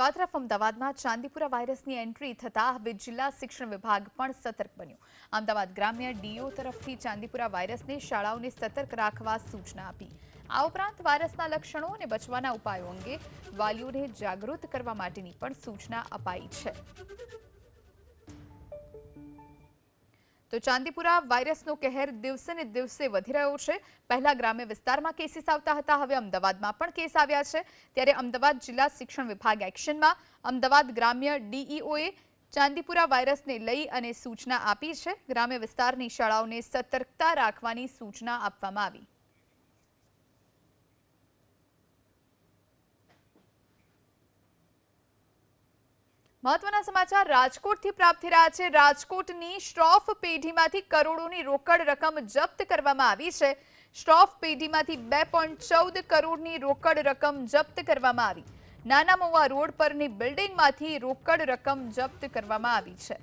તો આ તરફ અમદાવાદમાં ચાંદીપુરા વાયરસની એન્ટ્રી થતાં હવે જિલ્લા શિક્ષણ વિભાગ પણ સતર્ક બન્યું. અમદાવાદ ગ્રામ્ય ડીઓ તરફથી ચાંદીપુરા વાયરસને શાળાઓને સતર્ક રાખવા સૂચના આપી. આ ઉપરાંત વાયરસના લક્ષણો અને બચવાના ઉપાયો અંગે વાલીઓને જાગૃત કરવા માટેની પણ સૂચના અપાઈ છે. તો ચાંદીપુરા વાયરસનો કહેર દિવસે ને દિવસે વધી રહ્યો છે. પહેલા ગ્રામ્ય વિસ્તારમાં કેસીસ આવતા હતા, હવે અમદાવાદમાં પણ કેસ આવ્યા છે. ત્યારે અમદાવાદ જિલ્લા શિક્ષણ વિભાગ એક્શનમાં અમદાવાદ ગ્રામ્ય ડીઈઓએ ચાંદીપુરા વાયરસને લઈ અને સૂચના આપી છે. ગ્રામ્ય વિસ્તારની શાળાઓને સતર્કતા રાખવાની સૂચના આપવામાં આવી. મહત્વના સમાચાર રાજકોટથી પ્રાપ્ત થઈ રહ્યા છે. રાજકોટની સ્ટ્રોફ પેઢીમાંથી કરોડોની રોકડ રકમ જપ્ત કરવામાં આવી છે. સ્ટ્રોફ પેઢીમાંથી બે પોઈન્ટ ચૌદ કરોડની રોકડ રકમ જપ્ત કરવામાં આવી. નાના મોવા રોડ પરની બિલ્ડિંગમાંથી રોકડ રકમ જપ્ત કરવામાં આવી છે.